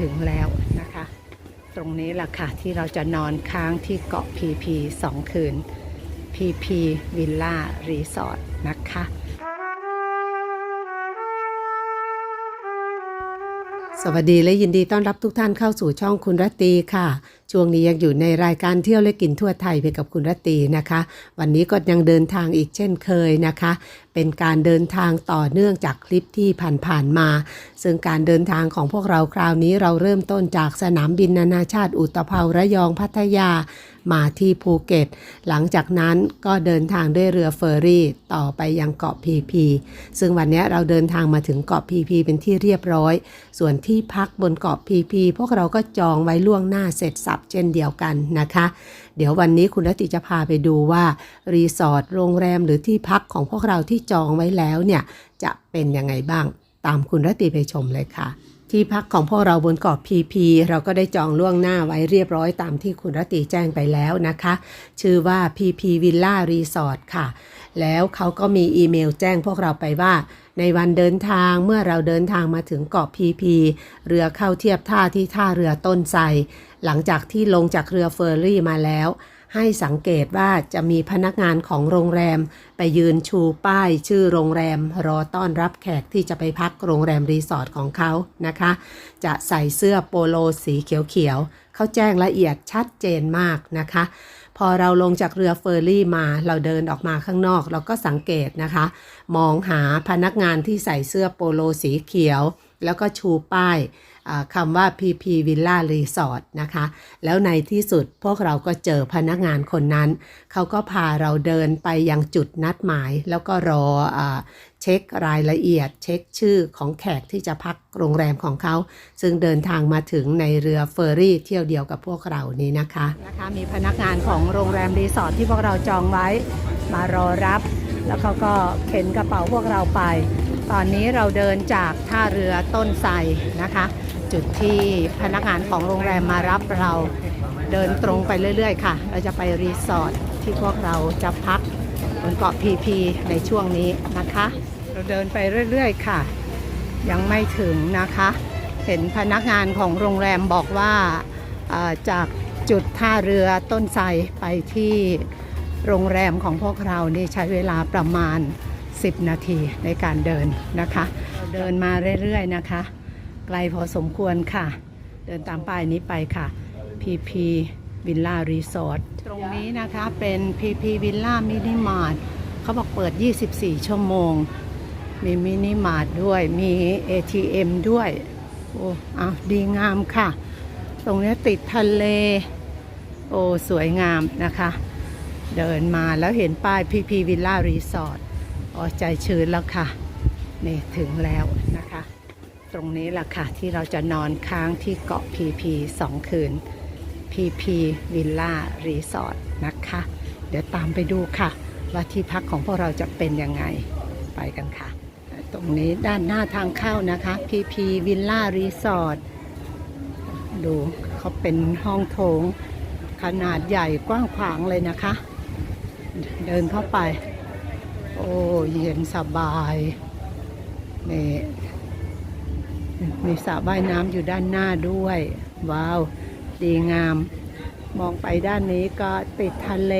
ถึงแล้วนะคะ ตรงนี้แหละค่ะที่เราจะนอนค้างที่เกาะพีพีสองคืนพีพีวิลล่ารีสอร์ทนะคะสวัสดีและยินดีต้อนรับทุกท่านเข้าสู่ช่องคุณรัตตีค่ะ ช่วงนี้ยังอยู่ในรายการเที่ยวและกินทั่วไทยไปกับคุณรตตีนะคะ วันนี้ก็ยังเดินทางอีกเช่นเคยนะคะ เป็นการเดินทางต่อเนื่องจากคลิปที่ผ่านๆมา ซึ่งการเดินทางของพวกเราคราวนี้เราเริ่มต้นจากสนามบินนานาชาติอุตภาวระยองพัทยามาที่ภูเก็ต หลังจากนั้นก็เดินทางด้วยเรือเฟอร์รี่ ต่อไปยังเกาะพีพี ซึ่งวันนี้เราเดินทางมาถึงเกาะพีพีเป็นที่เรียบร้อย ส่วนที่พักบนเกาะพีพีพวกเราก็จองไว้ล่วงหน้าเสร็จสับเช่นเดียวกันนะคะ เดี๋ยววันนี้คุณรติจะพาไปดูว่า รีสอร์ทโรงแรมหรือที่พักของพวกเราที่จองไว้แล้วเนี่ย จะเป็นยังไงบ้าง ตามคุณรติไปชมเลยค่ะที่พักของพวกเราบนเกาะพีพีเราก็ได้จองล่วงหน้าไว้เรียบร้อยตามที่คุณรติแจ้งไปแล้วนะคะ ชื่อว่า PP Villa Resort ค่ะ แล้วเขาก็มีอีเมลแจ้งพวกเราไปว่า ในวันเดินทางเมื่อเราเดินทางมาถึงเกาะพีพี เรือเข้าเทียบท่าที่ท่าเรือต้นไทรหลังจากที่ลงจากเรือเฟอร์รี่มาแล้ว ให้สังเกตว่าจะมีพนักงานของโรงแรม ไปยืนชูป้ายชื่อโรงแรม รอต้อนรับแขกที่จะไปพักโรงแรมรีสอร์ทของเขานะคะ จะใส่เสื้อโปโลสีเขียวๆเขาแจ้งละเอียดชัดเจนมากนะคะ พอเราลงจากเรือเฟอร์รี่มาเราเดินออกมาข้างนอก เราก็สังเกตนะคะ มองหาพนักงานที่ใส่เสื้อโปโลสีเขียว แล้วก็ชูป้ายคำว่า PP Villa Resort นะคะ แล้วในที่สุดพวกเราก็เจอพนักงานคนนั้น เขาก็พาเราเดินไปยังจุดนัดหมาย แล้วก็รออเช็ครายละเอียด เช็คชื่อของแขกที่จะพักโรงแรมของเขา ซึ่งเดินทางมาถึงในเรือเฟอร์รี่เที่ยวเดียวกับพวกเรานี้นะคะนะคะ มีพนักงานของโรงแรมรีสอร์ทที่พวกเราจองไว้ มารอรับ แล้วเขาก็เข็นกระเป๋าพวกเราไป ตอนนี้เราเดินจากท่าเรือต้นไทรนะคะ จุดที่พนักงานของโรงแรมมารับเราเดินตรงไปเรื่อย ๆ ค่ะ เราจะไปรีสอร์ทที่พวกเราจะพักบนเกาะพีพีในช่วงนี้นะคะ เราเดินไปเรื่อย ๆ ค่ะ ยังไม่ถึงนะคะ เห็นพนักงานของโรงแรมบอกว่าจากจุดท่าเรือต้นไทรไปที่โรงแรมของพวกเรานี่ใช้เวลาประมาณ 10 นาทีในการเดินนะคะ เดินมาเรื่อยๆนะคะ ไกลพอสมควรค่ะ เดินตามป้ายนี้ไปค่ะ PP Villa Resort ตรงนี้นะคะเป็น PP Villa Mini Mart เขาบอกเปิด 24 ชั่วโมง มีมินิมาร์ทด้วยมี ATM ด้วยโอ้อ้าวดีงามค่ะ ตรงนี้ติดทะเล โอ้ สวยงามนะคะ เดินมาแล้วเห็นป้าย PP Villa Resort อ๋ อใจชื้นแล้วค่ะนี่ถึงแล้วนะคะ ตรงนี้แหละค่ะที่เราจะนอนค้างที่เกาะ PP 2คืน PP Villa Resort นะคะ เดี๋ยวตามไปดูค่ะ ว่าที่พักของพวกเราจะเป็นยังไงไปกันค่ะ ตรงนี้ด้านหน้าทางเข้านะคะ PP Villa Resort ดูเขาเป็นห้องโถงขนาดใหญ่กว้างขวางเลยนะคะ เดินเข้าไป อ้เย็นสบายนี่มีสระว่ายน้ำอยู่ด้านหน้าด้วย ว้าว ดีงาม มองไปด้านนี้ก็ติดทะเล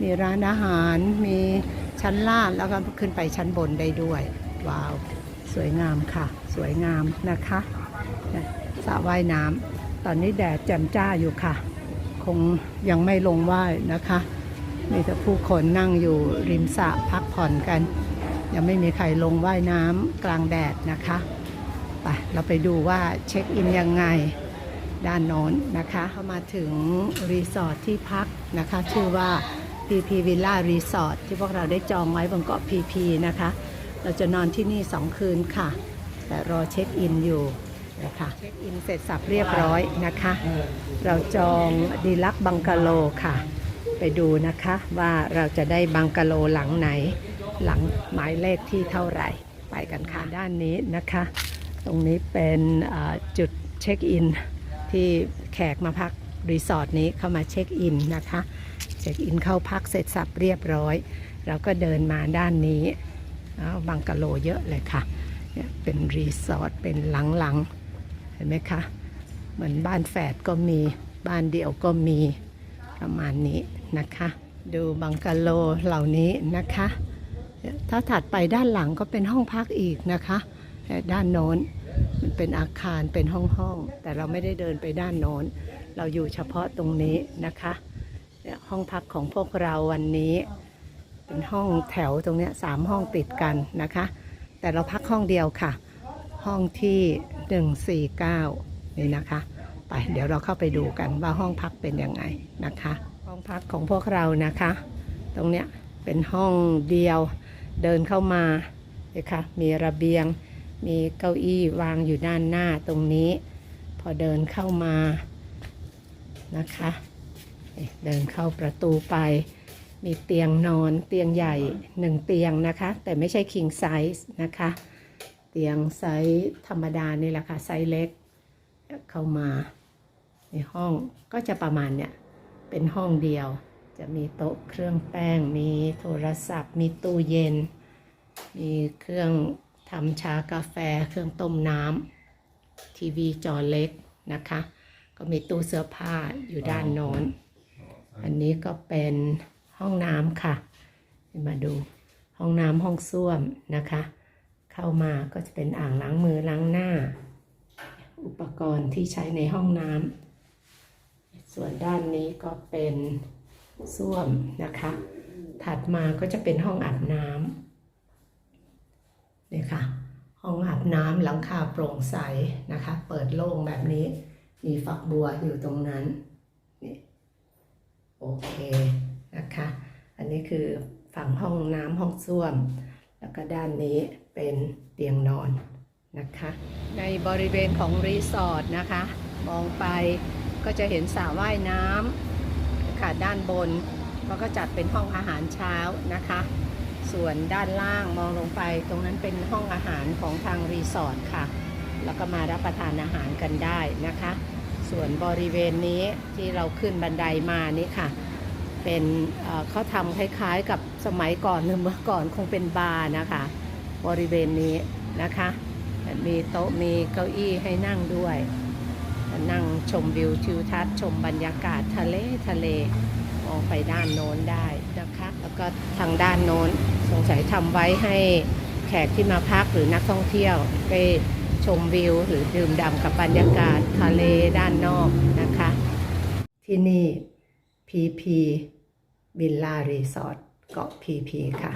มีร้านอาหาร มีชั้นล่างแล้วก็ขึ้นไปชั้นบนได้ด้วย ว้าว สวยงามค่ะ สวยงามนะคะสระว่ายน้ำตอนนี้แดดแจ่มจ้าอยู่ค่ะ คงยังไม่ลงว่ายนะคะ มีแต่ผู้คนนั่งอยู่ริมสระพักผ่อนกัน ยังไม่มีใครลงว่ายน้ำกลางแดดนะคะไปเราไปดูว่าเช็คอินยังไงด้านโน้นนะคะเข้ามาถึงรีสอร์ทที่พักนะคะ ชื่อว่า PP Villa Resort ที่พวกเราได้จองไว้บนเกาะ PP นะคะ เราจะนอนที่นี่ 2 คืนค่ะ แต่รอเช็คอินอยู่นะคะเช็คอินเสร็จสับเรียบร้อยนะคะ เราจองดีลักบังกะโลค่ะ ไปดูนะคะว่าเราจะได้บังกะโลหลังไหน หลังหมายเลขที่เท่าไหร่ ไปกันค่ะด้านนี้นะคะ ตรงนี้เป็นจุดเช็คอินที่แขกมาพักรีสอร์ทนี้เข้ามาเช็คอินนะคะเช็คอินเข้าพักเสร็จสับเรียบร้อย เราก็เดินมาด้านนี้บังกะโลเยอะเลยค่ะเนี่ยเป็นรีสอร์ทเป็นหลังๆห็นไหมคะเหมือนบ้านแฝดก็มีบ้านเดี่ยวก็มีประมาณนี้ นะคะ ดูบังกะโลเหล่านี้นะคะ ถ้าถัดไปด้านหลังก็เป็นห้องพักอีกนะคะด้านโน้นมันเป็นอาคารเป็นห้องห้องๆแต่เราไม่ได้เดินไปด้านโน้น เราอยู่เฉพาะตรงนี้นะคะ ห้องพักของพวกเราวันนี้ เป็นห้องแถวตรงนี้สามห้องติดกันนะคะ แต่เราพักห้องเดียวค่ะ ห้องที่ 149 นี่นะคะ ไปเดี๋ยวเราเข้าไปดูกันว่าห้องพักเป็นยังไงนะคะ องพักของพวกเรานะคะ ตรงเนี้ยเป็นห้องเดียวเดินเข้ามาเลยค่ะมีระเบียง มีเก้าอี้วางอยู่ด้านหน้าตรงนี้ พอเดินเข้ามานะคะเดินเข้าประตูไป มีเตียงนอนเตียงใหญ่หนึ่งเตียงนะคะ แต่ไม่ใช่ king size นะคะ เตียงไซส์ธรรมดานี่แหละค่ะไซส์เล็กเข้ามาในห้องก็จะประมาณเนี่ย เป็นห้องเดียว จะมีโต๊ะเครื่องแป้ง มีโทรศัพท์ มีตู้เย็น มีเครื่องทำชากาแฟ เครื่องต้มน้ำทีวีจอเล็กนะคะ ก็มีตู้เสื้อผ้าอยู่ด้านโน้น อันนี้ก็เป็นห้องน้ำค่ะ มาดูห้องน้ำห้องส้วมนะคะ เข้ามาก็จะเป็นอ่างล้างมือล้างหน้า อุปกรณ์ที่ใช้ในห้องน้ำ ส่วนด้านนี้ก็เป็นส้วมนะคะ ถัดมาก็จะเป็นห้องอาบน้ำนี่ค่ะ ห้องอาบน้ำหลังคาโปร่งใสนะคะ เปิดโล่งแบบนี้ มีฝักบัวอยู่ตรงนั้นนี่โอเคนะคะ อันนี้คือฝั่งห้องน้ำห้องส้วม แล้วก็ด้านนี้เป็นเตียงนอนนะคะ ในบริเวณของรีสอร์ทนะคะ มองไป ก็จะเห็นสระว่ายน้ำค่ะด้านบนแล้วก็จัดเป็นห้องอาหารเช้านะคะ ส่วนด้านล่างมองลงไปตรงนั้นเป็นห้องอาหารของทางรีสอร์ทค่ะ แล้วก็มารับประทานอาหารกันได้นะคะ ส่วนบริเวณนี้ที่เราขึ้นบันไดมานี่ค่ะ เป็นเเขาทำคล้ายๆกับสมัยก่อนหรือเมื่อก่อนคงเป็นบาร์นะคะ บริเวณนี้นะคะ มีโต๊ะมีเก้าอี้ให้นั่งด้วย นั่งชมวิวทิวทัศน์ชมบรรยากาศทะเลทะเลมองไปด้านโน้นได้นะคะ แล้วก็ทางด้านโน้นสงสัยทำไว้ให้แขกที่มาพักหรือนักท่องเที่ยวไปชมวิวหรือดื่มด่ำกับบรรยากาศทะเลด้านนอกนะคะ ที่นี่พีพีวิลลารีสอร์ทเกาะพีพีค่ะ